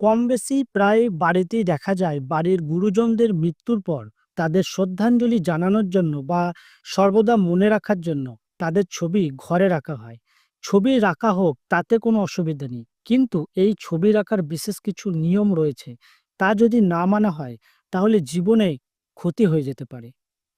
কম বেশি প্রায় বাড়িতেই দেখা যায়, বাড়ির গুরুজনদের মৃত্যুর পর তাদের শ্রদ্ধাঞ্জলি জানানোর জন্য বা সর্বদা মনে রাখার জন্য তাদের ছবি ঘরে রাখা হয়। ছবি রাখা হোক, তাতে কোনো অসুবিধা নেই। কিন্তু এই ছবি রাখার বিশেষ কিছু নিয়ম রয়েছে। তা যদি না মানা হয়, তাহলে জীবনে ক্ষতি হয়ে যেতে পারে।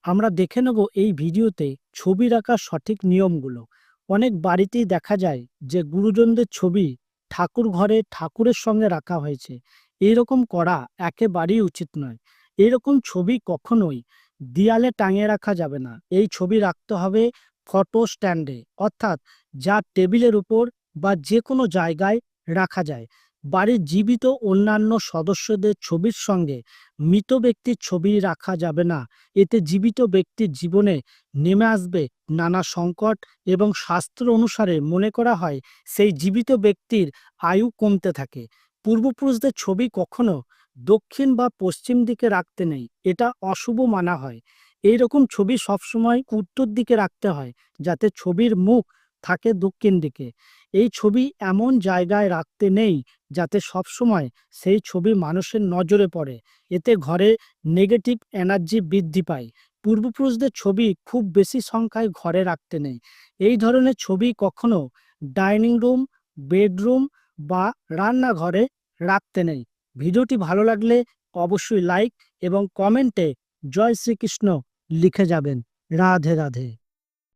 আমরা দেখে নেব এই ভিডিওতে ছবি রাখার সঠিক নিয়মগুলো। অনেক বাড়িতেই দেখা যায় যে গুরুজনদের ছবি ঠাকুর ঘরে ঠাকুরের সঙ্গে রাখা হয়েছে। এরকম করা একেবারেই উচিত নয়। এরকম ছবি কখনোই দেয়ালে টাঙিয়ে রাখা যাবে না। এই ছবি রাখতে হবে ফটো স্ট্যান্ডে, অর্থাৎ যা টেবিলের উপর বা যে কোনো জায়গায় রাখা যায়। বাড়ির জীবিত অন্যান্য সদস্যদের ছবির সঙ্গে মৃত ব্যক্তির ছবি রাখা যাবে না। এতে জীবিত ব্যক্তির জীবনে নেমে আসবে নানা সংকট এবং শাস্ত্র অনুসারে মনে করা হয় সেই জীবিত ব্যক্তির আয়ু কমতে থাকে। পূর্বপুরুষদের ছবি কখনো দক্ষিণ বা পশ্চিম দিকে রাখতে নেই, এটা অশুভ মানা হয়। এই রকম ছবি সবসময় উত্তর দিকে রাখতে হয়, যাতে ছবির মুখ থাকে দক্ষিণ দিকে। এই ছবি এমন জায়গায় রাখতে নেই যাতে সবসময় সেই ছবি মানুষের নজরে পড়ে। এতে ঘরে নেগেটিভ এনার্জি বৃদ্ধি পায়। পূর্বপুরুষদের ছবি খুব বেশি সংখ্যায় ঘরে রাখতে নেই। এই ধরনের ছবি কখনো ডাইনিং রুম, বেডরুম বা রান্নাঘরে রাখতে নেই। ভিডিওটি ভালো লাগলে অবশ্যই লাইক এবং কমেন্টে জয় শ্রীকৃষ্ণ লিখে যাবেন। রাধে রাধে।